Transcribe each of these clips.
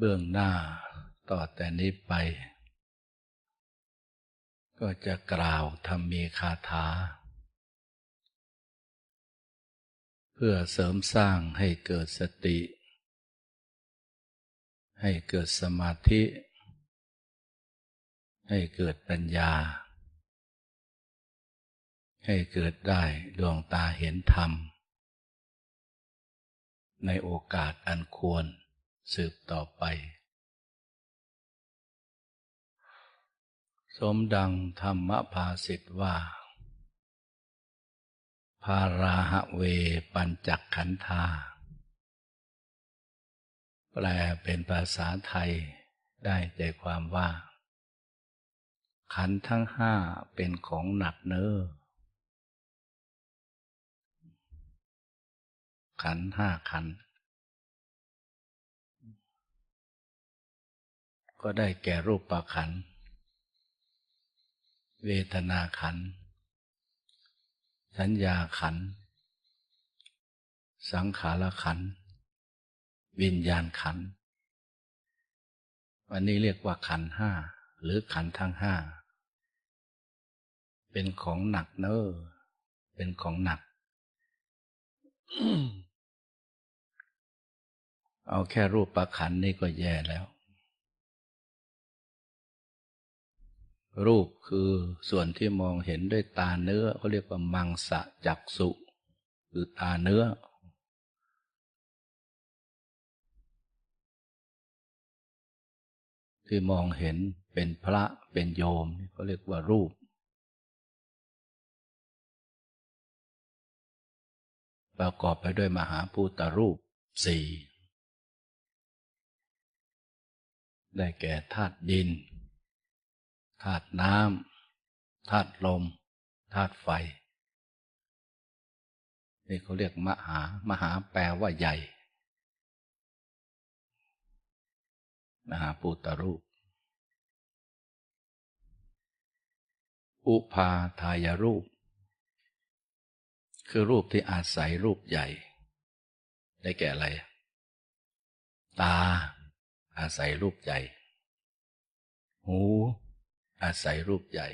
เบื้องหน้าต่อแต่นี้ไป ก็จะกล่าวทำมีคาถา เพื่อเสริมสร้างให้เกิดสติ ให้เกิดสมาธิ ให้เกิดปัญญา ให้เกิดได้ดวงตาเห็นธรรม ในโอกาสอันควร สืบต่อไป สมดังธรรมภาสิทธว่าภาราหะเวปัญจักขันธา แปลเป็นภาษาไทยได้ใจความว่า ขันทั้งห้าเป็นของหนักเน้อขันห้าขัน ก็ได้แก่รูปประขัน เวทนาขัน สัญญาขัน สังขารขัน วิญญาณขัน วันนี้เรียกว่าขันห้า หรือขันทั้งห้า เป็นของหนักเนอ้อเป็นของหนัก เอาแค่รูปประขันนี่ก็แย่แล้ว รูปคือส่วนที่มองเห็นด้วยตาเนื้อเขาเรียกว่ามังสะจักสุคือตาเนื้อ ที่มองเห็นเป็นพระเป็นโยมเขาเรียกว่ารูป ประกอบไปด้วยมหาภูตรูปสี่ได้แก่ธาตุดิน ธาตุน้ำธาตุลมธาตุไฟ นี่เขาเรียกมหามหาแปลว่าใหญ่ มหาปูตรูป อุปาทายรูป คือรูปที่อาศัยรูปใหญ่ ได้แก่อะไร ตาอาศัยรูปใหญ่ หู อาศัยรูปใหญ่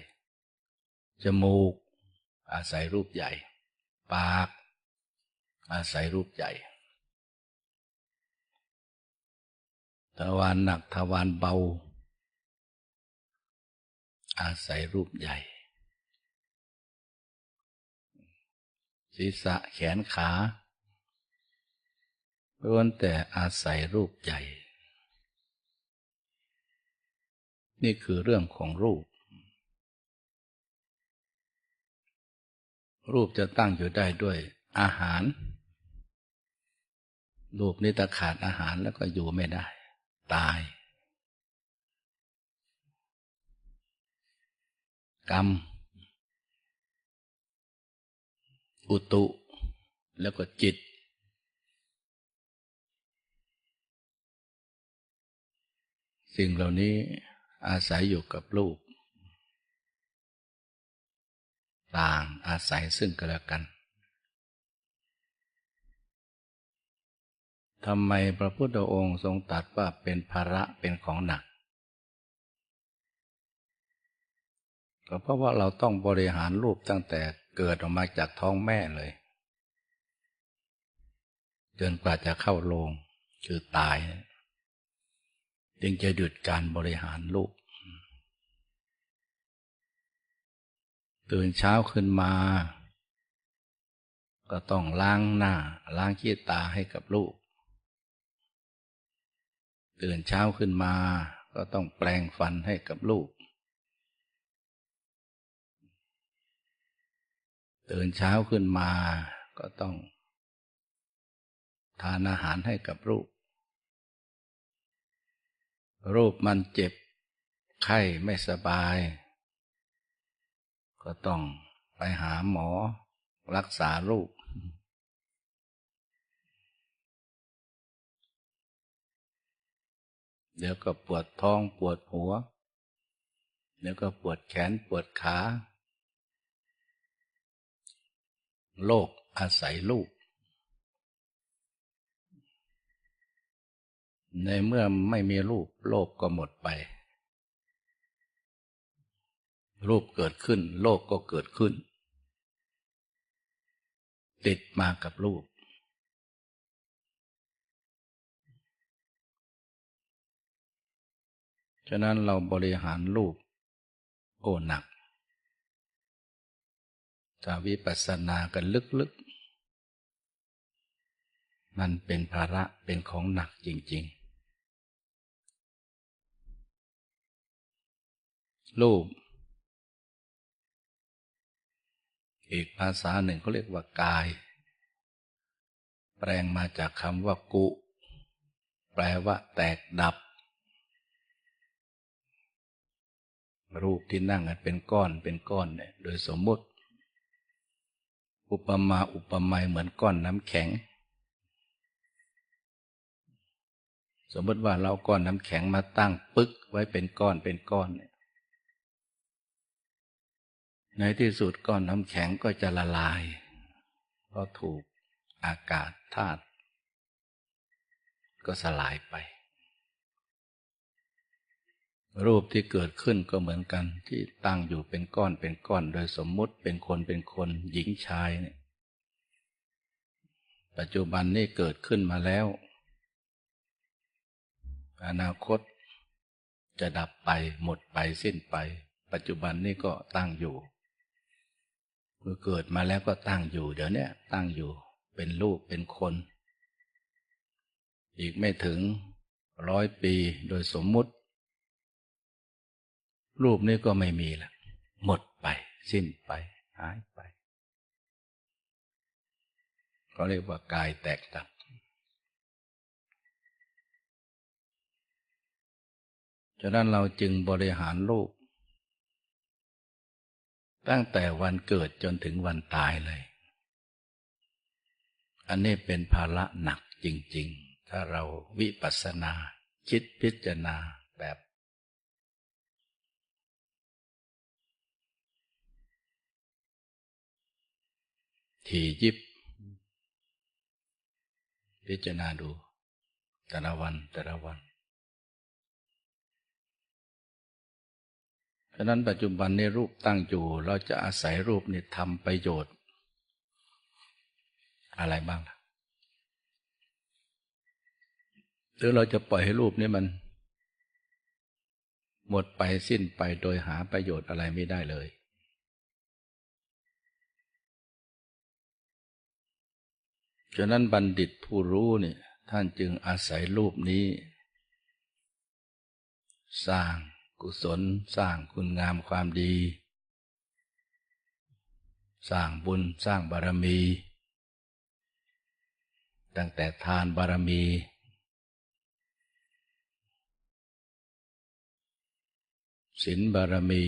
จมูก อาศัยรูปใหญ่ ปาก อาศัยรูปใหญ่ ทวารหนักทวารเบา อาศัยรูปใหญ่ ศีรษะแขนขาล้วนแต่อาศัยรูปใหญ่ นี่คือเรื่องของรูป รูปจะตั้งอยู่ได้ด้วยอาหาร รูปนี้ถ้าขาดอาหารแล้วก็อยู่ไม่ได้ ตาย กรรม อุตุ แล้วก็จิตสิ่งเหล่านี้ อาศัยอยู่กับลูก ต่างอาศัยซึ่งกันและกันทำไมพระพุทธองค์ทรงตรัสว่าเป็นภาระเป็นของหนัก ก็เพราะว่าเราต้องบริหารรูปตั้งแต่เกิดออกมาจากท้องแม่เลยจนกว่าจะเข้าโรงคือตาย จึงจะหยุดการบริหารลูก ตื่นเช้าขึ้นมา ก็ต้องล้างหน้า ล้างขี้ตาให้กับลูก ตื่นเช้าขึ้นมา ก็ต้องแปลงฟันให้กับลูก ตื่นเช้าขึ้นมาก็ต้องทานอาหารให้กับลูก รูปมันเจ็บ ไข้ไม่สบาย ก็ต้องไปหาหมอรักษาลูกเดี๋ยวก็ปวดท้องปวดหัว เดี๋ยวก็ปวดแขนปวดขา โรคอาศัยลูก ในเมื่อไม่มีรูปโลกก็หมดไป รูปเกิดขึ้น โลกก็เกิดขึ้น ติดมากับรูป ฉะนั้นเราบริหารรูป โอ้หนักถ้าวิปัสสนากันลึกๆ มันเป็นภาระเป็นของหนักจริง ๆ รูป อีกภาษาหนึ่งเขาเรียกว่ากาย แปลงมาจากคำว่ากุ แปลว่าแตกดับ รูปที่นั่งกันเป็นก้อนเป็นก้อนเนี่ยโดยสมมติ อุปมาอุปไมยเหมือนก้อนน้ำแข็งสมมติว่าเราก้อนน้ำแข็งมาตั้งปึ๊กไว้เป็นก้อนเป็นก้อนเนี่ย ในที่สุดก้อนน้ำแข็งก็จะละลาย เพราะถูกอากาศธาตุก็สลายไป รูปที่เกิดขึ้นก็เหมือนกันที่ตั้งอยู่เป็นก้อนเป็นก้อน โดยสมมุติเป็นคนเป็นคนหญิงชายเนี่ยปัจจุบันนี่เกิดขึ้นมาแล้ว อนาคตจะดับไปหมดไปสิ้นไป ปัจจุบันนี่ก็ตั้งอยู่ เมื่อเกิดมาแล้วก็ตั้งอยู่ เดี๋ยวนี้ตั้งอยู่เป็นลูกเป็นคน อีกไม่ถึงร้อยปีโดยสมมุติ รูปนี้ก็ไม่มีละหมดไป สิ้นไป หายไป ก็เรียกว่ากายแตกดับฉะนั้นเราจึงบริหารรูป ตั้งแต่วันเกิดจนถึงวันตายเลย อันนี้เป็นภาระหนักจริง ๆ ถ้าเราวิปัสสนา คิดพิจารณาแบบถี่ยิบ พิจารณาดู แต่ละวันแต่ละวัน ฉะนั้นปัจจุบันในรูปตั้งอยู่ เราจะอาศัยรูปนี่ทำประโยชน์ อะไรบ้างล่ะหรือเราจะปล่อยให้รูปนี้มัน หมดไปสิ้นไปโดยหาประโยชน์อะไรไม่ได้เลย ฉะนั้นบัณฑิตผู้รู้เนี่ยท่านจึงอาศัยรูปนี้ สร้าง กุศลสร้างคุณงามความดี สร้างบุญสร้างบารมี ตั้งแต่ทานบารมี ศีลบารมี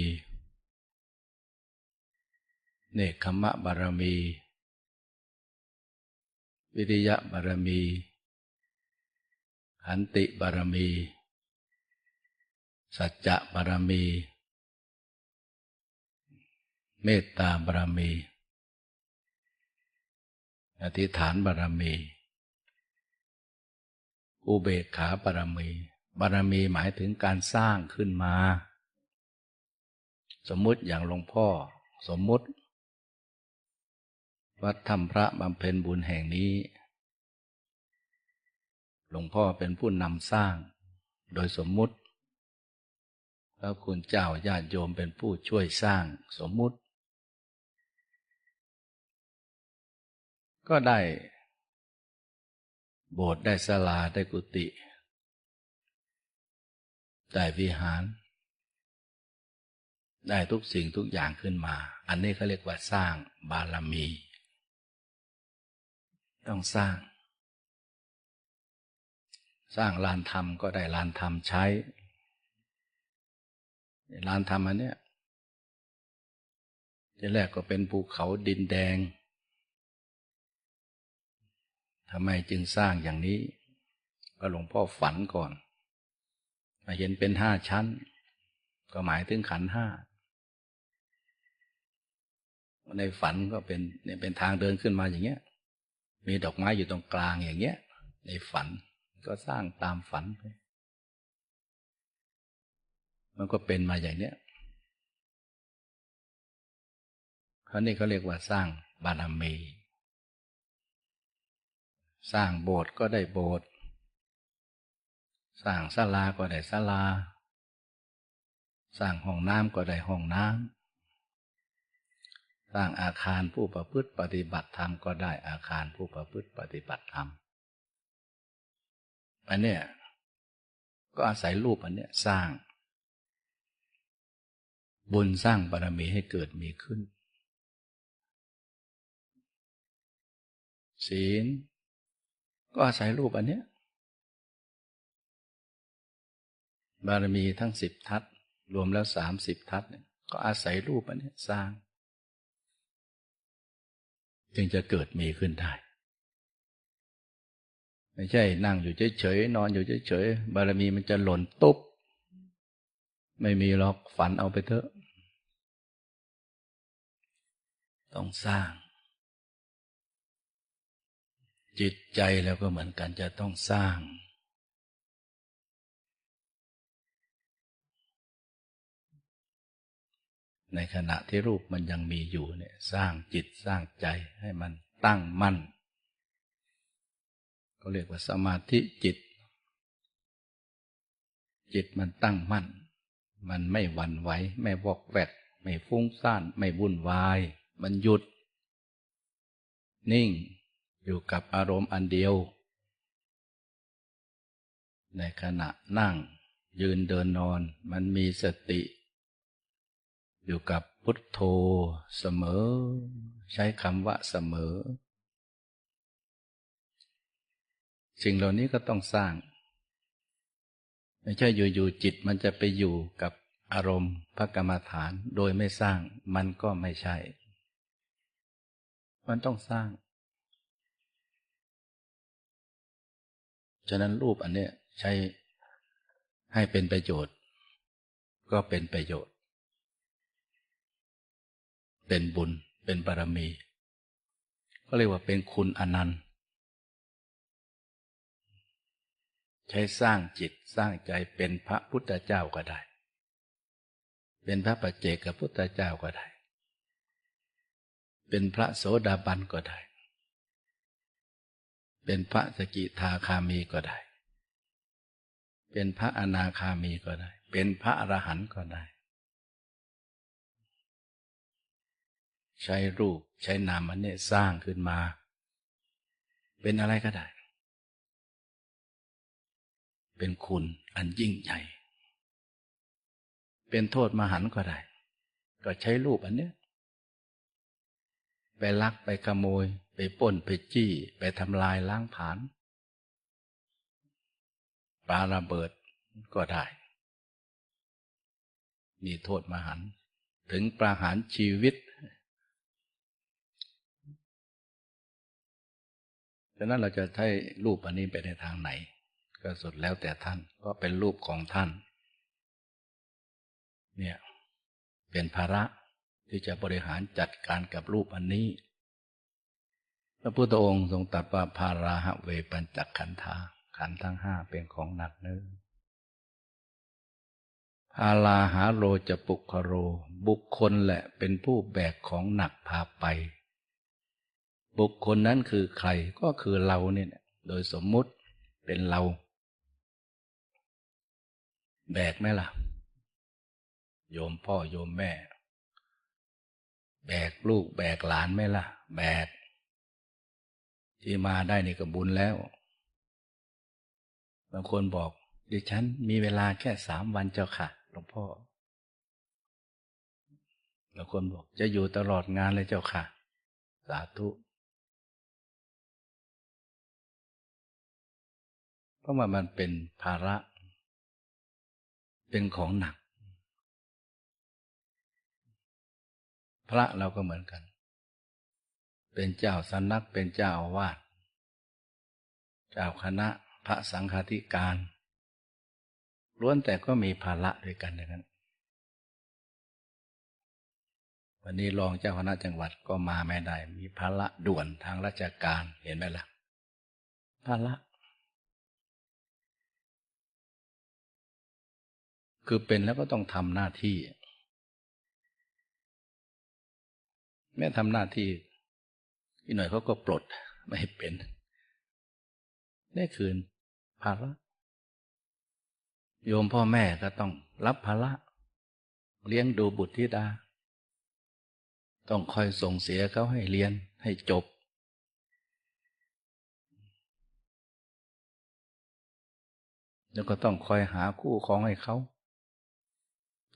เนคขมะบารมี วิริยะบารมีขันติบารมี สัจจะบารมี เมตตาบารมี อธิษฐานบารมี อุเบกขาบารมี บารมีหมายถึงการสร้างขึ้นมา สมมุติอย่างหลวงพ่อ สมมุติ วัดธรรมพระบำเพ็ญบุญแห่งนี้ หลวงพ่อเป็นผู้นำสร้าง โดยสมมุติ แล้วคุณเจ้าญาติโยมเป็นผู้ช่วยสร้างสมมุติ ก็ได้ โบสถ์ได้ศาลาได้กุฏิได้วิหาร ได้ทุกสิ่งทุกอย่างขึ้นมา อันนี้เขาเรียกว่าสร้างบารมี ต้องสร้าง สร้างลานธรรมก็ได้ลานธรรมใช้ ลานธรรมอันเนี้ยทีแรกก็เป็นภูเขาดินแดงทำไมจึงสร้างอย่างนี้ ก็หลวงพ่อฝันก่อน มาเห็นเป็นห้าชั้น ก็หมายถึงขันห้า ในฝันก็เป็นเนี่ยเป็นทางเดินขึ้นมาอย่างเงี้ย มีดอกไม้อยู่ตรงกลางอย่างเงี้ย ในฝันก็สร้างตามฝันไป มันก็เป็นมาอย่างเนี้ยเขานี่เขาเรียกว่าสร้างบารมี สร้างโบสถ์ก็ได้โบสถ์สร้างศาลาก็ได้ศาลา สร้างห้องน้ำก็ได้ห้องน้ำสร้างอาคารผู้ประพฤติปฏิบัติธรรมก็ได้อาคารผู้ประพฤติปฏิบัติธรรมอันเนี้ยก็อาศัยรูปอันเนี้ยสร้าง บุญสร้างบารมีให้เกิดมีขึ้น ศีลก็อาศัยรูปอันเนี้ย บารมีทั้งสิบทัศรวมแล้วสามสิบทัศเนี่ยก็อาศัยรูปอันนี้สร้าง จึงจะเกิดมีขึ้นได้ ไม่ใช่นั่งอยู่เฉยๆนอนอยู่เฉยๆบารมีมันจะหล่นตุ๊บ ไม่มีหรอกฝันเอาไปเถอะ ต้องสร้าง จิตใจแล้วก็เหมือนกันจะต้องสร้าง ในขณะที่รูปมันยังมีอยู่เนี่ย สร้างจิตสร้างใจให้มันตั้งมั่นก็เรียกว่าสมาธิจิต จิตมันตั้งมั่น มันไม่หวั่นไหวไม่วอกแวก ไม่ฟุ้งซ่านไม่วุ่นวาย มันหยุด นิ่งอยู่กับอารมณ์อันเดียว ในขณะนั่ง ยืนเดินนอน มันมีสติ อยู่กับพุทโธเสมอ ใช้คำว่าเสมอสิ่งเหล่านี้ก็ต้องสร้าง ไม่ใช่อยู่ๆจิตมันจะไปอยู่กับอารมณ์พระกรรมฐานโดยไม่สร้างมันก็ไม่ใช่ มันต้องสร้าง ฉะนั้นรูปอันเนี้ยใช้ให้เป็นประโยชน์ ก็เป็นประโยชน์ เป็นบุญเป็นบารมี ก็เรียกว่าเป็นคุณอนันต์ ใช้สร้างจิตสร้างใจเป็นพระพุทธเจ้าก็ได้ เป็นพระปัจเจกพุทธเจ้าก็ได้ เป็นพระโสดาบันก็ได้ เป็นพระสกิทาคามีก็ได้ เป็นพระอนาคามีก็ได้ เป็นพระอรหันต์ก็ได้ ใช้รูปใช้นามอันนี้สร้างขึ้นมา เป็นอะไรก็ได้ เป็นคุณอันยิ่งใหญ่ เป็นโทษมหันก็ได้ ก็ใช้รูปอันเนี้ยไปลักไปขโมย ไปป้นไปจี้ ไปทำลายล้างผานปาระเบิดก็ได้มีโทษมหัน ถึงประหารชีวิต ฉะนั้นเราจะใช้รูปอันนี้ไปในทางไหน ก็สุดแล้วแต่ท่านก็เป็นรูปของท่าน เนี่ยเป็นภาระที่จะบริหารจัดการกับรูปอันนี้ พระพุทธองค์ทรงตรัสว่าภาราหะเวปัญจขันธาขันทั้งห้าเป็นของหนักเนื้อพาลาหาโรจะปุคโร บุคคลแหละเป็นผู้แบกของหนักพาไป บุคคลนั้นคือใครก็คือเราเนี่ยโดยสมมุติเป็นเรา แบกไหมล่ะ โยมพ่อโยมแม่ แบกลูกแบกหลานไหมล่ะ แบก ที่มาได้นี่ก็บุญแล้ว บางคนบอกดิฉันมีเวลาแค่สามวันเจ้าค่ะหลวงพ่อ บางคนบอกจะอยู่ตลอดงานเลยเจ้าค่ะ สาธุเพราะว่ามันเป็นภาระ เป็นของหนัก พระเราก็เหมือนกัน เป็นเจ้าสำนักเป็นเจ้าอาวาสเจ้าคณะพระสังฆาธิการล้วนแต่ก็มีภาระด้วยกันอย่างนั้น วันนี้รองเจ้าคณะจังหวัดก็มาไม่ได้ มีภาระด่วนทางราชการเห็นไหมละ่ะภาระ คือเป็นแล้วก็ต้องทำหน้าที่ แม่ทำหน้าที่อีกหน่อยเขาก็ปลดไม่ให้เป็นนี่คืนภาระโยมพ่อแม่ก็ต้องรับภาระเลี้ยงดูบุตรธิดา ต้องคอยส่งเสียเขาให้เรียนให้จบ แล้วก็ต้องคอยหาคู่ของให้เขา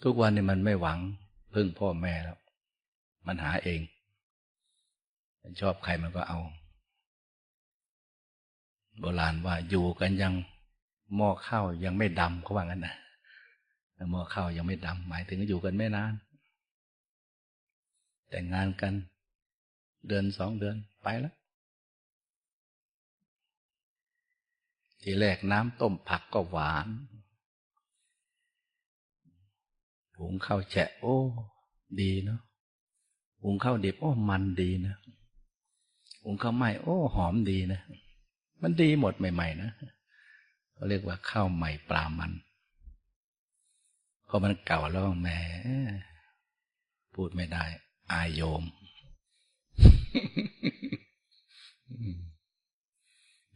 ทุกวันนี้มันไม่หวังพึ่งพ่อแม่แล้ว มันหาเอง มันชอบใครมันก็เอา โบราณว่าอยู่กันยังหม้อข้าวยังไม่ดำเขาว่างั้นนะหม้อข้าวยังไม่ดำหมายถึงอยู่กันไม่นาน แต่งงานกันเดือนสองเดือนไปแล้ว ทีแรกน้ำต้มผักก็หวาน หุงข้าวแฉะ โอ้ ดีเนาะหุงข้าวดิบโอ้มันดีนะหุงข้าวไหม้โอ้ หอมดีนะ มันดีหมดใหม่ ๆ นะเขาเรียกว่าข้าวใหม่ปลามันพอมันเก่าแล้วแหมพูดไม่ได้ อายโยม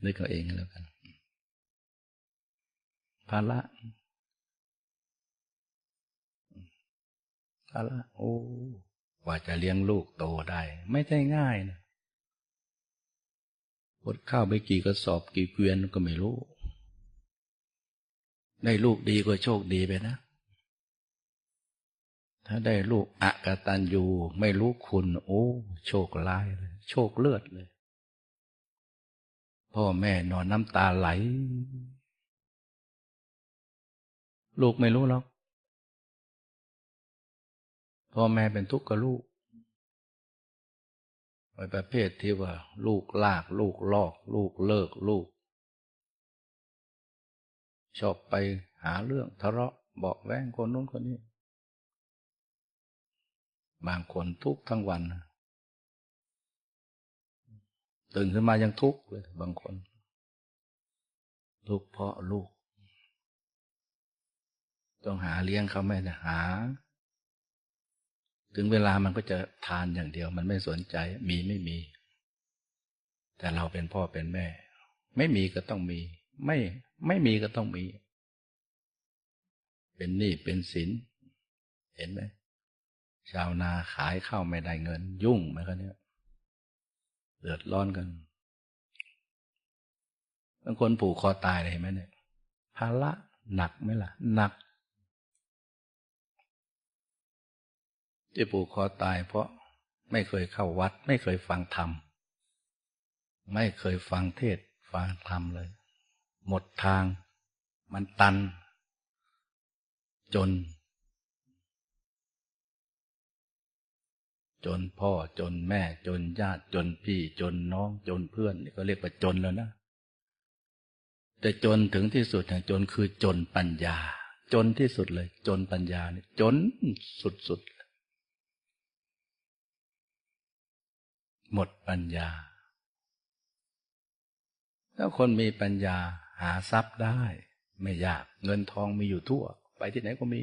นึกเอาเองแล้วกันภาระาระโอ้กว่าจะเลี้ยงลูกโตได้ ไม่ใช่ง่ายนะพดข้าวไปกี่กระสอบกี่เกวียนก็ไม่รู้ ได้ลูกดีก็โชคดีไปนะ ถ้าได้ลูกอะกตันยูไม่รู้คุณ โอ้ โชคร้ายเลยโชคเลือดเลย พ่อแม่นอนน้ำตาไหล ลูกไม่รู้หรอก พ่อแม่เป็นทุกข์กับลูกไปประเภทที่ว่า ลูกลาก ลูกลอก ลูกเลิกลูก ชอบไปหาเรื่องทะเลาะบอกแว้งคนนู้นคนนี้ บางคนทุกทั้งวัน ตื่นขึ้นมายังทุกข์เลยบางคน ทุกข์เพราะลูก ต้องหาเลี้ยงเขาไม่ได้หา ถึงเวลามันก็จะทานอย่างเดียว มันไม่สนใจ มีไม่มี แต่เราเป็นพ่อเป็นแม่ ไม่มีก็ต้องมี ไม่ไม่มีก็ต้องมี เป็นหนี้เป็นสินเห็นไหมชาวนาขายข้าวไม่ได้เงิน ยุ่งไหมคะเนี่ยเดือดร้อนกันบางคนผูกคอตายเลยเห็นไหมเนี่ยภาระหนักไหมล่ะ หนัก ที่ปู่คอตายเพราะไม่เคยเข้าวัด ไม่เคยฟังธรรม ไม่เคยฟังเทศฟังธรรมเลย หมดทาง มันตัน จน จนพ่อจนแม่จนญาติจนพี่ จนน้องจนเพื่อนนี่ก็เรียกว่าจนแล้วนะแต่จนถึงที่สุดแห่งจนคือจนปัญญา จนที่สุดเลย จนปัญญาเนี่ยจนสุดๆ หมดปัญญาถ้าคนมีปัญญาหาทรัพย์ได้ ไม่ยากเงินทองมีอยู่ทั่ว ไปที่ไหนก็มี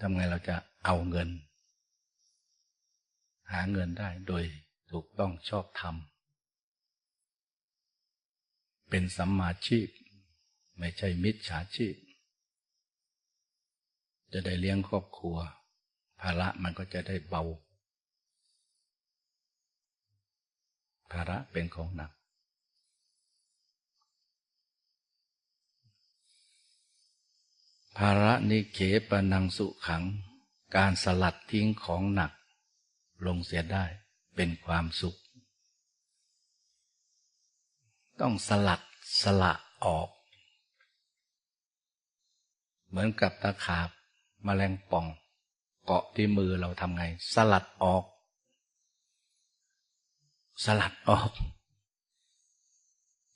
ทำไงเราจะเอาเงิน หาเงินได้โดยถูกต้องชอบธรรมเป็นสัมมาชีพ ไม่ใช่มิจฉาชีพ จะได้เลี้ยงครอบครัว ภาระมันก็จะได้เบา ภาระเป็นของหนัก ภาระนิเขปนังสุขัง การสลัดทิ้งของหนัก ลงเสียได้เป็นความสุข ต้องสลัดสละออก เหมือนกับตะขาบมแมลงป่อง เกาะที่มือเราทำไง สลัดออก สลัดออก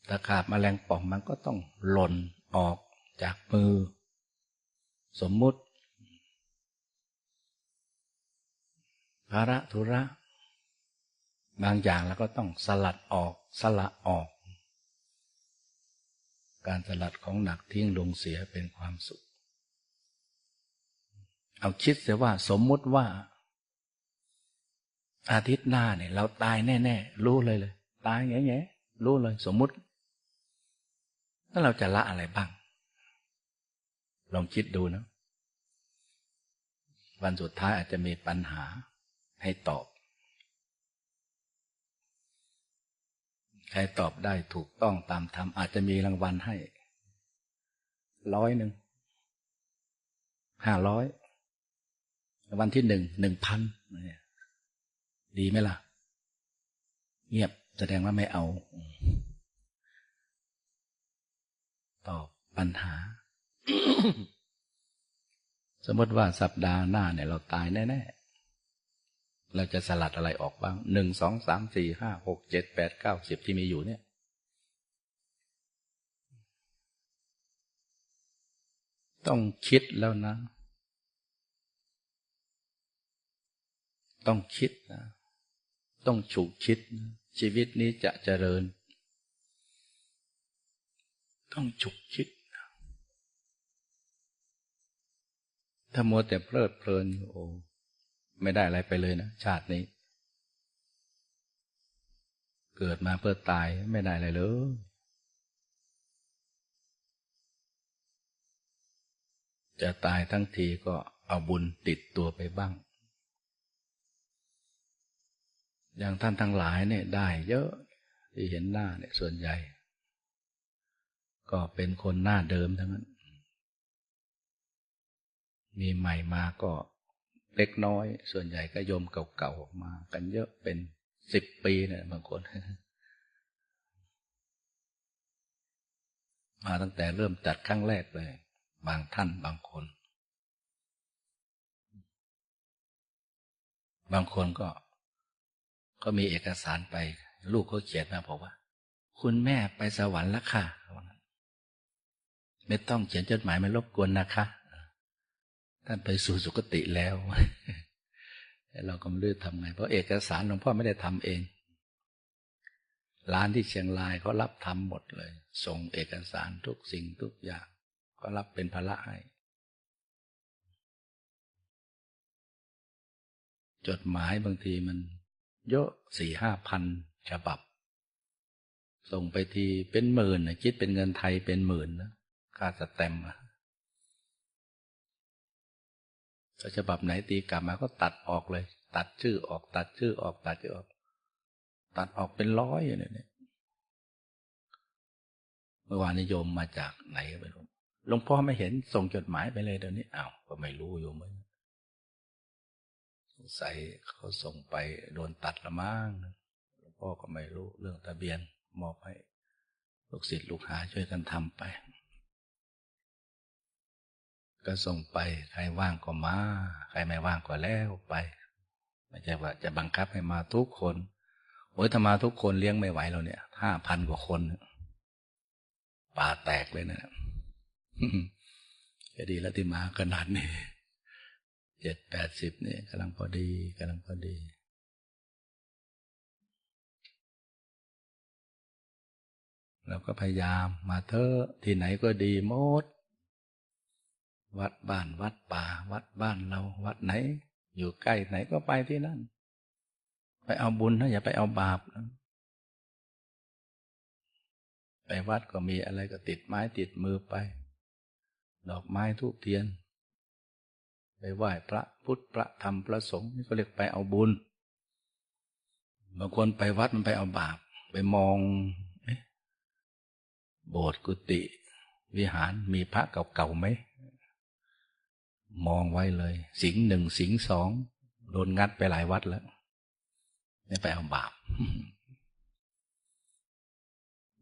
ตะขาบมแมลงป่องมันก็ต้องหล่นออกจากมือ สมมุติภาระธุระ บางอย่างแล้วก็ต้องสลัดออกสละออก การสลัดของหนักทิ้งลงเสียเป็นความสุข เอาคิดเสียว่าสมมุติว่า อาทิตย์หน้าเนี่ย เราตายแน่ๆรู้เลยเลย ตายแง่ๆรู้เลย สมมุติแล้วเราจะละอะไรบ้าง ลองคิดดูนะ วันสุดท้ายอาจจะมีปัญหาให้ตอบ ใครตอบได้ถูกต้องตามธรรมอาจจะมีรางวัลให้ ร้อยหนึ่งห้าร้อย วัลที่หนึ่งหนึ่งพันดีไหมล่ะ เงียบแสดงว่าไม่เอา ตอบปัญหา สมมติว่าสัปดาห์หน้าเนี่ย เราตายแน่ๆ เราจะสลัดอะไรออกบ้างหนึ่งสองสามสี่ห้าหกเจ็ดแปดเก้าสิบที่มีอยู่เนี่ยต้องคิดแล้วนะ ต้องคิดนะ ต้องฉุกคิดนะชีวิตนี้จะเจริญ ต้องฉุกคิดถ้ามัวแต่เพลิดเพลินโอ้ไม่ได้อะไรไปเลยนะชาตินี้ เกิดมาเพื่อตายไม่ได้อะไรเลยจะตายทั้งทีก็เอาบุญติดตัวไปบ้าง อย่างท่านทั้งหลายเนี่ยได้เยอะที่เห็นหน้าเนี่ยส่วนใหญ่ ก็เป็นคนหน้าเดิมทั้งนั้น มีใหม่มาก็เล็กน้อย ส่วนใหญ่ก็โยมเก่าๆมากันเยอะเป็นสิบปีเนี่ยบางคน มาตั้งแต่เริ่มจัดครั้งแรกเลย บางท่านบางคน บางคนก็ ก็มีเอกสารไป ลูกเขาเขียนมาบอกว่า คุณแม่ไปสวรรค์แล้วค่ะ ไม่ต้องเขียนจดหมายมารบกวนนะคะ ท่านไปสู่สุคติแล้ว เราก็ไม่รู้ทำไง เพราะเอกสารหลวงพ่อไม่ได้ทำเอง ร้านที่เชียงรายเขารับทำหมดเลย ส่งเอกสารทุกสิ่งทุกอย่างก็รับเป็นภาระให้จดหมายบางทีมัน เยอะสี่ห้าพันฉบับ ส่งไปทีเป็นหมื่นคิดเป็นเงินไทยเป็นหมื่นนะค่าสแตมป์ถ้าฉบับไหนตีกลับมาก็ตัดออกเลย ตัดชื่อออก ตัดชื่อออก ตัดชื่อออก ตัดออกเป็นร้อยอย่างนี้เมื่อวานนิยมมาจากไหนไม่รู้หลวงพ่อไม่เห็นส่งจดหมายไปเลยเดี๋ยวนี้อ้าวก็ไม่รู้อยู่มั้งใส่เขาส่งไปโดนตัดละมั้งหลวงพ่อก็ไม่รู้เรื่องทะเบียนมอบให้ลูกศิษย์ลูกหาช่วยกันทำไป ก็ส่งไปใครว่างก็มา ใครไม่ว่างก็แล้วไป ไม่ใช่ว่าจะบังคับให้มาทุกคนโอ้ยถ้ามาทุกคนเลี้ยงไม่ไหวเราเนี่ยห้าพันกว่าคนป่าแตกเลยนะจะดีแล้วที่มาขนาดนี้ เจ็ดแปดสิบเนี่ยกำลังพอดีกำลังพอดี เราก็พยายามมาเถอะที่ไหนก็ดีหมด วัดบ้านวัดป่า วัดบ้านเรา วัดไหน อยู่ใกล้ไหนก็ไปที่นั่น ไปเอาบุญนะอย่าไปเอาบาปนะไปวัดก็มีอะไรก็ติดไม้ติดมือไป ดอกไม้ทูบเทียน ไปไหว้พระพุทธพระธรรมพระสงฆ์นี่ก็เรียกไปเอาบุญบางคนไปวัดมันไปเอาบาป ไปมองโบสถ์กุฏิวิหารมีพระเก่าๆไหม มองไว้เลย สิงหนึ่งสิงสองโดนงัดไปหลายวัดแล้วนี่ไปเอาบาป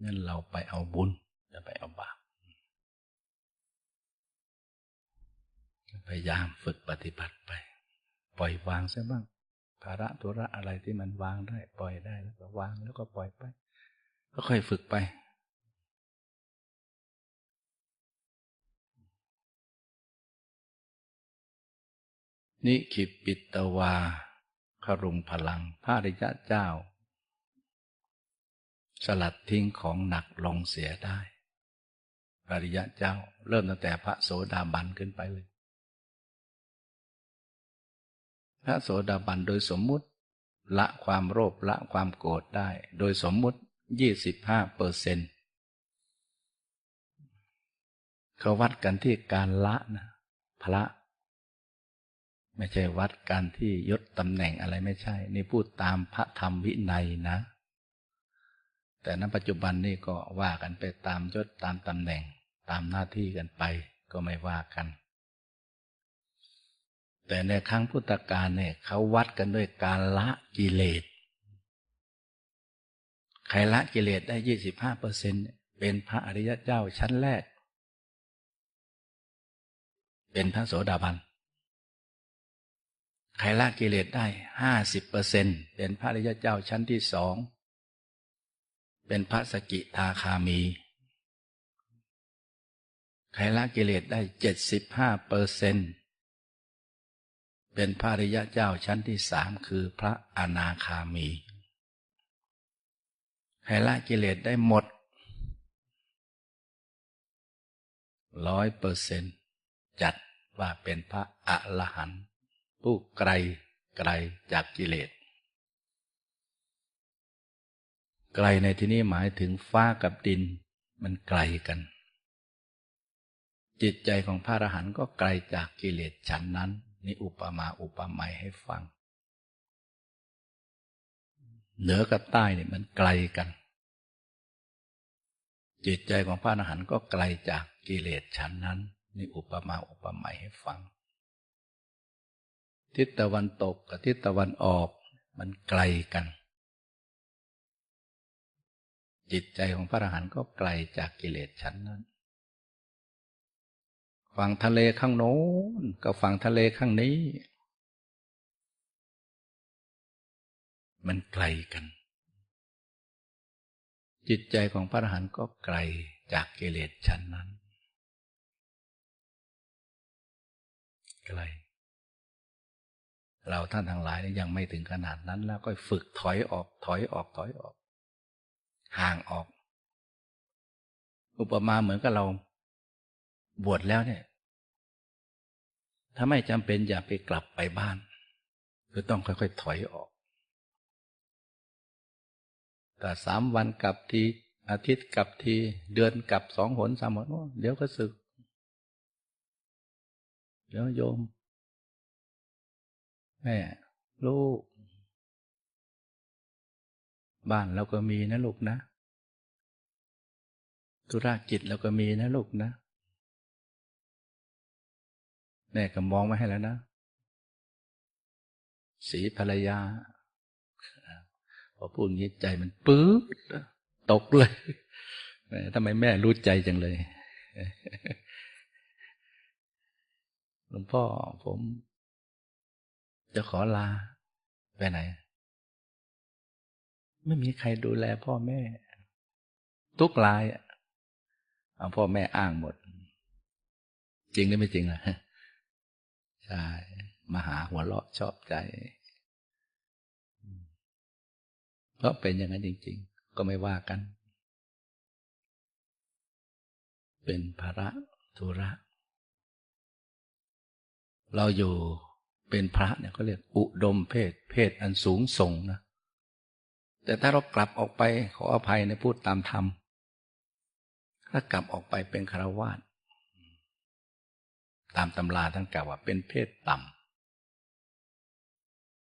นั่นเราไปเอาบุญจะไปเอาบาป พยายามฝึกปฏิบัติไป ปล่อยวางซะบ้าง ภาระตัวระอะไรที่มันวางได้ ปล่อยได้แล้วก็วางแล้วก็ปล่อยไป ก็ค่อยฝึกไป นิขิปิตวาครุงพลังพระริยะเจ้า สลัดทิ้งของหนักลงเสียได้อริยะเจ้า เริ่มตั้งแต่พระโสดาบันขึ้นไปเลย พระโสดาบันโดยสมมุติ ละความโลภละความโกรธได้ โดยสมมุติยี่สิบห้าเปอร์เซ็นเขาวัดกันที่การละนะพระ ไม่ใช่วัดการที่ยศตำแหน่งอะไรไม่ใช่ นี่พูดตามพระธรรมวินัยนะ แต่ณปัจจุบันนี่ก็ว่ากันไปตามยศตามตำแหน่งตามหน้าที่กันไปก็ไม่ว่ากัน แต่ในครั้งพุทธกาลเนี่ยเขาวัดกันด้วยการละกิเลส ใครละกิเลสได้ยี่สิบห้าเปอร์เซ็นเป็นพระอริยเจ้าชั้นแรก เป็นพระโสดาบัน ใครละกิเลสได้ห้าสิบเปอร์เซ็นเป็นพระอริยเจ้าชั้นที่สอง เป็นพระสกิทาคามี ใครละกิเลสได้เจ็ดสิบห้าเปอร์เซ็นต์ เป็นพระริยเจ้าชั้นที่สามคือพระอนาคามีใครละกิเลสได้หมดร้อยเปอร์เซนจัดว่าเป็นพระอรหันต์ผู้ไกลไกลจากกิเลส ไกลในที่นี้หมายถึงฟ้ากับดินมันไกลกัน จิตใจของพระอรหันต์ก็ไกลจากกิเลสฉันนั้น นี่อุปมาอุปไมยให้ฟัง เหนือกับใต้เนี่ยมันไกลกัน จิตใจของพระอรหันต์ก็ไกลจากกิเลสชั้นนั้น นี่อุปมาอุปไมยให้ฟัง ทิศตะวันตกกับทิศตะวันออกมันไกลกัน จิตใจของพระอรหันต์ก็ไกลจากกิเลสชั้นนั้น ฝั่งทะเลข้างโน้นกับฝั่งทะเลข้างนี้ มันไกลกัน จิตใจของพระอรหันต์ก็ไกลจากกิเลสชั้นนั้น ไกล เราท่านทั้งหลายยังไม่ถึงขนาดนั้น แล้วก็ฝึกถอยออกถอยออกถอยออก ห่างออก อุปมาเหมือนกับเราบวชแล้วเนี่ย ถ้าไม่จำเป็นอย่าไปกลับไปบ้าน คือต้องค่อยๆถอยออกแต่สามวันกลับทีอาทิตย์กลับทีเดือนกลับสองหนสามหนเดี๋ยวก็สึก เดี๋ยวโยมแม่ลูก บ้านเราก็มีนะลูกนะธุรกิจเราก็มีนะลูกนะ แม่ก็มองมาให้แล้วนะ สีภรรยา พอพูดงี้ใจมันปื๊ดตกเลยทำไมแม่รู้ใจจังเลยหลวงพ่อผม จะขอลา ไปไหน ไม่มีใครดูแลพ่อแม่ ทุกลายเอาพ่อแม่อ้างหมด จริงหรือไม่จริงล่ะ ใช่มาหาหัวเราะชอบใจ เพราะเป็นอย่างนั้นจริง ๆ ก็ไม่ว่ากัน เป็นภาระธุระ เราอยู่เป็นพระเนี่ยก็เรียกอุดมเพศ เพศอันสูงส่งนะแต่ถ้าเรากลับออกไปขออภัยในพูดตามธรรมถ้ากลับออกไปเป็นคารวาส ตามตำราท่านกล่าวว่าเป็นเพศต่ำ